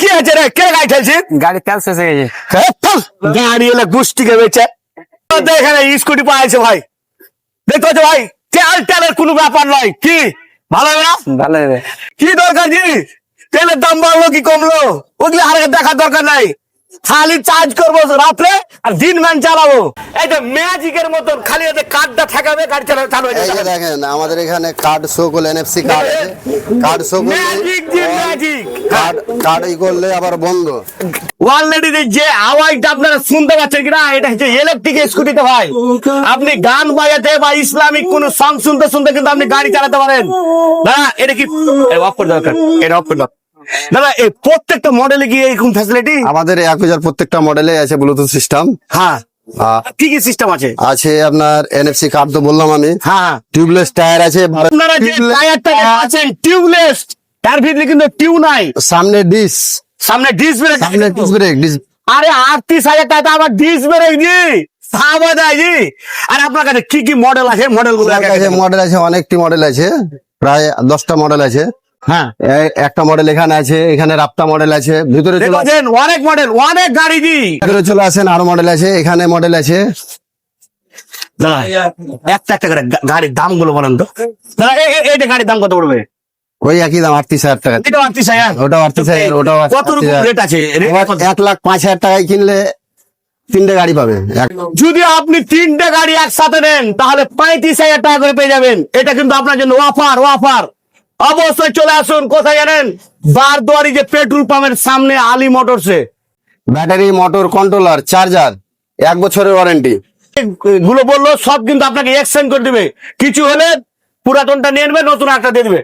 কি আছে রে? কে গাড়ি ঠেলছিস গাড়ি তেল শেষ হয়ে গেছে। গাড়ি এলে বেচে? এখানে স্কুটি পাইছে ভাই। দেখতে পাচ্ছ ভাই? তেল তেলের কোনো ব্যাপার নয়। কি? ভালো হবে না? ভালো হবে। কি দরকার জি তেলের দাম বাড়লো কি কমলো? ওগুলো আর দেখার দরকার নাই। খালি চার্জ করব রাত্রে আর দিন ম্যান চালাবো। এই যে ম্যাজিকের মতন খালি এতে কার্ডটা ঠেকাবে গাড়ি চালাবে চালু হয়ে যাবে। দেখেন আমাদের এখানে কার্ড শো করলে এনএফসি কার্ড কার্ড শো করলে ম্যাজিক ই করলে আবার বন্ধ। অলরেডি যে আওয়াজটা আপনারা শুনতে পাচ্ছেন কিনা এটা হচ্ছে ইলেকট্রিক স্কুটিতে ভাই। আপনি গান বাজাতে বা ইসলামিক কোন সং শুনতে শুনতে কিন্তু আপনি গাড়ি চালাতে পারেন। দাদা এটা কি অফ করে দরকার এটা অফ করে দাও। দাদা এই প্রত্যেকটা মডেলে কি এরকম ফ্যাসিলিটি আমাদের এক হাজার প্রত্যেকটা মডেলে আছে ব্লুটুথ সিস্টেম হ্যাঁ। কি কি সিস্টেম আছে? আছে আপনার এনএফসি কার্ড তো বললাম আমি। হ্যাঁ হ্যাঁ। টিউবলেস টায়ার আছে। আপনারা যে টায়ারটা আছেন টিউবলেস তার ভিতরে কিন্তু টিউ নাই। সামনে ডিস সামনে ডিস ব্রেক সামনে ডিস ব্রেক ডিস আরে আটত্রিশ হাজার টাকা আমার ডিস ব্রেক জি। সাবা দেয় জি। আর আপনার কাছে কি কি মডেল আছে? মডেলগুলো কাছে মডেল আছে অনেকটি মডেল আছে। প্রায় দশটা মডেল আছে। হ্যাঁ। একটা মডেল এখানে আছে এখানে রাপ্তা মডেল আছে ভিতরে অনেক মডেল অনেক গাড়ি জি। ভিতরে চলে আসেন আরও মডেল আছে এখানে মডেল আছে। দাদা একটা একটা করে গাড়ির দামগুলো বলেন তো। দাদা এইটা গাড়ির দাম কত পড়বে? ওই একই দাম আটত্রিশ হাজার টাকা। এটা আটত্রিশ হাজার? ওটাও আটত্রিশ হাজার ওটাও কত রকম রেট আছে? এক লাখ পাঁচ হাজার টাকায় কিনলে তিনটে গাড়ি পাবে। যদি আপনি তিনটে গাড়ি একসাথে নেন তাহলে পঁয়ত্রিশ হাজার টাকা করে পেয়ে যাবেন। এটা কিন্তু আপনার জন্য অফার অফার অবশ্যই চলে আসুন কোথায় জানেন? বারদুয়ারি যে পেট্রোল পাম্পের সামনে আলী মোটরসে ব্যাটারি মোটর কন্ট্রোলার চার্জার এক বছরের ওয়ারেন্টি গুলো বলল সব কিন্তু আপনাকে এক্সচেঞ্জ করে দিবে। কিছু হলে পুরাতনটা নিয়ে নেবে নতুন একটা দিয়ে দিবে।